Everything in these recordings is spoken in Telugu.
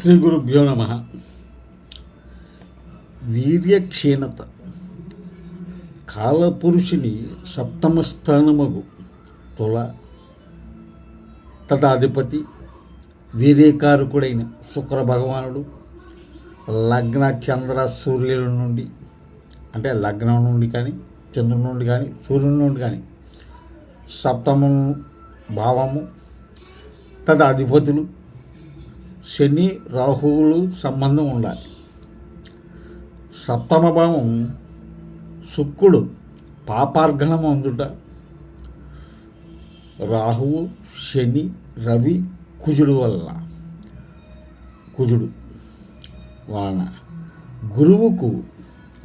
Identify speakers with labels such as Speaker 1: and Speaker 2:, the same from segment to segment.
Speaker 1: శ్రీ గురుభ్యో నమ. వీర్యక్షీణత. కాలపురుషుని సప్తమ స్థానమగు తుల. తదాధిపతి వీర్యకారకుడైన శుక్ర భగవానుడు లగ్న చంద్ర సూర్యుల నుండి అంటే లగ్నం నుండి కానీ చంద్రుని నుండి కానీ సూర్యుని నుండి కానీ సప్తమము భావము తదాధిపతులు శని రాహువులు సంబంధం ఉండాలి. సప్తమ భావం శుక్రుడు పాపార్గణం అందుట రాహువు శని రవి కుజుడు వలన కుజుడు వలన. గురువుకు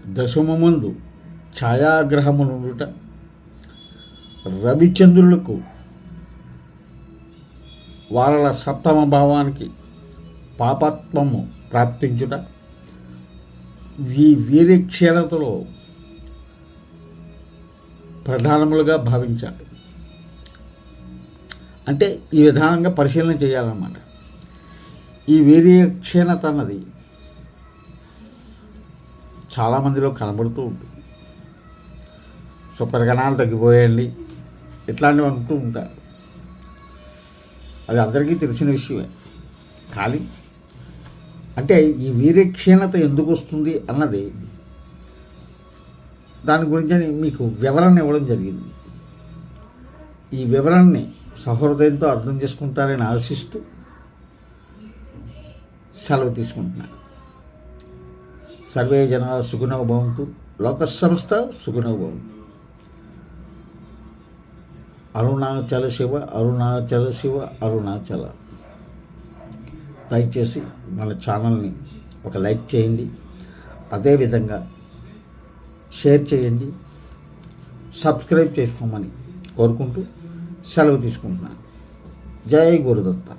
Speaker 1: దశమమందు ఛాయాగ్రహము నుండుట రవిచంద్రులకు వాళ్ళ సప్తమ భావానికి పాపత్వము ప్రాప్తించుట. ఈ వీరక్షీణతలో ప్రధానములుగా భావించాలి. అంటే ఈ విధానంగా పరిశీలన చేయాలన్నమాట. ఈ వీర్యక్షీణత అన్నది చాలామందిలో కనబడుతూ ఉంటుంది సుపరిగణాలు తగ్గిపోయాయండి. ఇట్లాంటివి అంటూ ఉంటారు. అది అందరికీ తెలిసిన విషయమే. కానీ అంటే ఈ వీర్యక్షీణత ఎందుకు వస్తుంది అన్నది దాని గురించి అని మీకు వివరణ ఇవ్వడం జరిగింది. ఈ వివరణని సహృదయంతో అర్థం చేసుకుంటారని ఆశిస్తూ సెలవు తీసుకుంటున్నాను. సర్వే జన సుగుణో భవంతు లోక సంస్థ సుగుణో భవంతు. అరుణాచల శివ అరుణాచల శివ అరుణాచల. దయచేసి మన ఛానల్ని ఒక లైక్ చేయండి. అదేవిధంగా షేర్ చేయండి. సబ్స్క్రైబ్ చేసుకోమని కోరుకుంటూ సెలవు తీసుకుంటున్నాను. జై గురుదత్త.